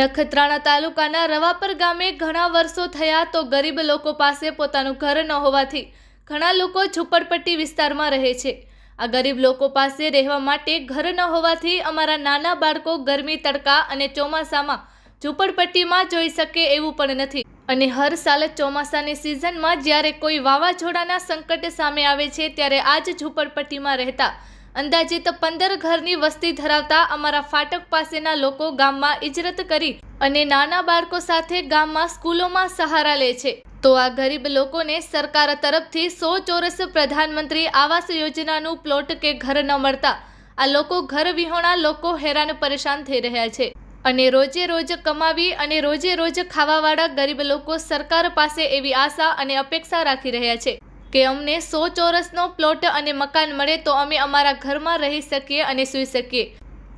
નખત્રાણા તાલુકાના રવાપર ગામે ઘણા વર્ષો થયા તો ગરીબ લોકો પાસે પોતાનું ઘર ન હોવાથી ઘણા લોકો ઝુંપડપટ્ટી વિસ્તારમાં રહે છે. આ ગરીબ લોકો પાસે રહેવા માટે ઘર ન હોવાથી અમારા નાના બાળકો ગરમી, તડકા અને ચોમાસામાં ઝૂંપડપટ્ટીમાં જોઈ શકે એવું પણ નથી. અને હર સાલ ચોમાસાની સિઝનમાં જ્યારે કોઈ વાવાઝોડાના સંકટ સામે આવે છે, ત્યારે આ જ ઝૂંપડપટ્ટીમાં રહેતા અંદાજિત પંદર ઘરની વસ્તી ધરાવતા અમારા ફાટક પાસેના લોકો ગામમાં ઇજરત કરી અને નાના બાળકો સાથે ગામમાં સ્કૂલોમાં સહારા લે છે. તો આ ગરીબ લોકોને સરકાર તરફથી સો ચોરસ પ્રધાનમંત્રી આવાસ યોજનાનું પ્લોટ કે ઘર ન મળતા આ લોકો ઘર વિહોણા લોકો હેરાન પરેશાન થઈ રહ્યા છે. અને રોજે રોજ કમાવી અને રોજે રોજ ખાવાવાળા ગરીબ લોકો સરકાર પાસે એવી આશા અને અપેક્ષા રાખી રહ્યા છે. કે અમને સો ચોરસનો પ્લોટ અને મકાન મળે તો અમે અમારા ઘરમાં રહી શકીએ અને સૂઈ શકીએ.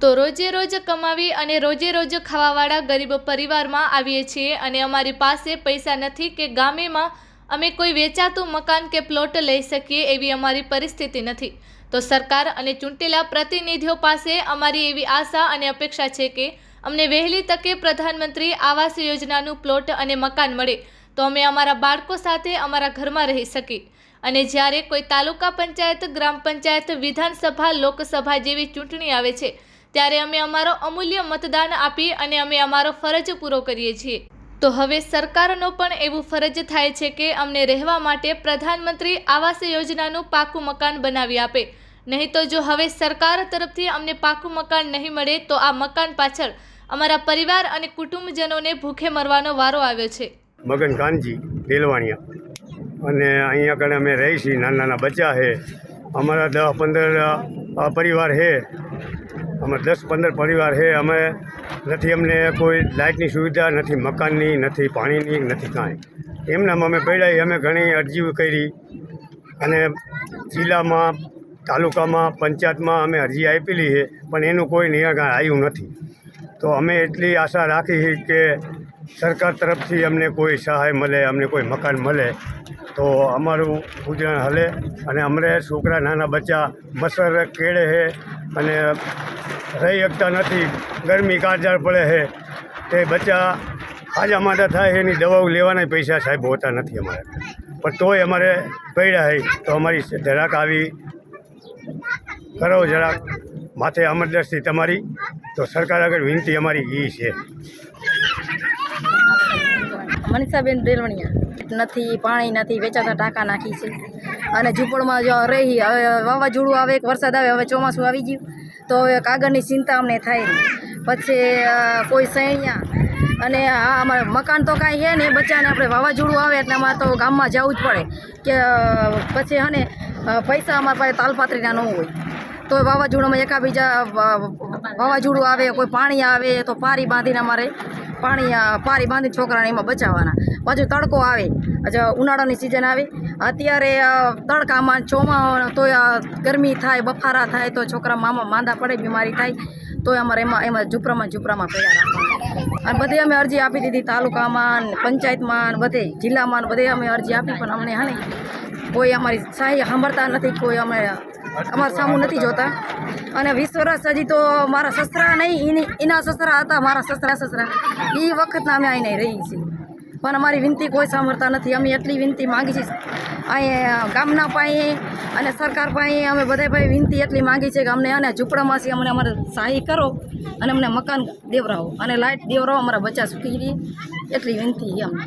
તો રોજે રોજ કમાવી અને રોજે રોજ ખાવાવાળા ગરીબ પરિવારમાં આવીએ છીએ અને અમારી પાસે પૈસા નથી કે ગામેમાં અમે કોઈ વેચાતું મકાન કે પ્લોટ લઈ શકીએ એવી અમારી પરિસ્થિતિ નથી. તો સરકાર અને ચૂંટેલા પ્રતિનિધિઓ પાસે અમારી એવી આશા અને અપેક્ષા છે કે અમને વહેલી તકે પ્રધાનમંત્રી આવાસ યોજનાનું પ્લોટ અને મકાન મળે. તો અમે અમારા બાળકો સાથે અમારા ઘરમાં રહી શકીએ. અને જ્યારે કોઈ તાલુકા પંચાયત, ગ્રામ પંચાયત, વિધાનસભા, લોકસભા જેવી ચૂંટણી આવે છે, ત્યારે અમે અમારો અમૂલ્ય મતદાન આપી અને અમે અમારો ફરજ પૂરો કરીએ છીએ. તો હવે સરકારનો પણ એવું ફરજ થાય છે કે અમને રહેવા માટે પ્રધાનમંત્રી આવાસ યોજનાનું પાકું મકાન બનાવી આપે. નહીં તો જો હવે સરકાર તરફથી અમને પાકું મકાન નહીં મળે, તો આ મકાન પાછળ અમારા પરિવાર અને કુટુંબજનોને ભૂખે મરવાનો વારો આવ્યો છે. મગન કાનજી દેલવાણિયા અને અહીંયા આગળ અમે રહી છીએ, નાના નાના બચ્ચા છે. અમારા દસ પંદર પરિવાર છે. અમે દસ પંદર પરિવાર છે. અમે નથી અમને કોઈ લાઇટની સુવિધા, નથી મકાનની, નથી પાણીની, નથી કાંઈ. એમનામ અમે પડ્યા અમે ઘણી અરજીઓ કરી અને જિલ્લામાં, તાલુકામાં, પંચાયતમાં અમે અરજી આપેલી છે, પણ એનું કોઈ નિરાકરણ આવ્યું નથી. તો અમે એટલી આશા રાખી કે સરકાર તરફથી અમને કોઈ સહાય મળે, અમને કોઈ મકાન મળે. તો અમારું ગુજરાન હલે અને અમને છોકરા નાના બચ્ચા મસર કેળે છે અને રહી શકતા નથી, ગરમી કાળજાળ પડે છે તે બચ્ચા હાજા માટા થાય એની દવાઓ લેવાના પૈસા સાહેબ હોતા નથી અમારે. પણ તોય અમારે પડ્યા હોય તો અમારી જરાક આવી કરો જરાક. માથે અમરદસ્તી તમારી, તો સરકાર આગળ વિનંતી અમારી એ છે. મનીષાબેન દેલવણિયા નથી, પાણી નથી, વેચાતા ટાંકા નાખી છે. અને ઝૂંપડમાં જો રહી, હવે વાવાઝોડું આવે વરસાદ આવે, હવે ચોમાસું આવી ગયું, તો હવે કાગળની ચિંતા અમને થાય પછી કોઈ સૈણિયા અને આ અમારે મકાન તો કાંઈ છે ને બચ્ચાને આપણે વાવાઝોડું આવે એટલે અમારે તો ગામમાં જવું જ પડે. કે પછી હને પૈસા અમારા પાસે તાલપાત્રીના ન હોય. તો વાવાઝોડામાં એકાબીજા વાવાઝોડું આવે, કોઈ પાણી આવે, તો પારી બાંધીને અમારે પાણી પારી બાંધી છોકરાને એમાં બચાવવાના. પાછું તડકો આવે ઉનાળાની સિઝન આવે. અત્યારે તડકામાં ચોમા તો ગરમી થાય, બફારા થાય, તો છોકરા મામા માંદા પડે, બીમારી થાય, તોય અમારે એમાં એમાં ઝૂપરામાં ઝૂપરામાં પડ્યા અને બધે અમે અરજી આપી દીધી તાલુકામાં, પંચાયતમાં, બધે જિલ્લામાં, બધે અમે અરજી આપી, પણ અમને હા કોઈ અમારી સહાય સાંભળતા નથી, કોઈ અમે અમારા સામું નથી જોતા. અને વીસ વર્ષ હજી તો મારા સસરા નહીં એની સસરા હતા, મારા સસરા સસરા. એ વખતના અમે અહીં રહી છીએ. પણ અમારી વિનંતી કોઈ સાંભળતા નથી. અમે એટલી વિનંતી માંગી છીએ. અહીંયા ગામના પાસે અને સરકાર પાસે અમે બધા ભાઈ વિનંતી એટલી માંગી છે કે અમને અને ઝૂંપડામાંથી અમને અમારે સહાય કરો અને અમને મકાન દેવરાવો. અને લાઇટ દેવરાવો અમારા બચ્ચા સુખી રહી. એટલી વિનંતી અમને.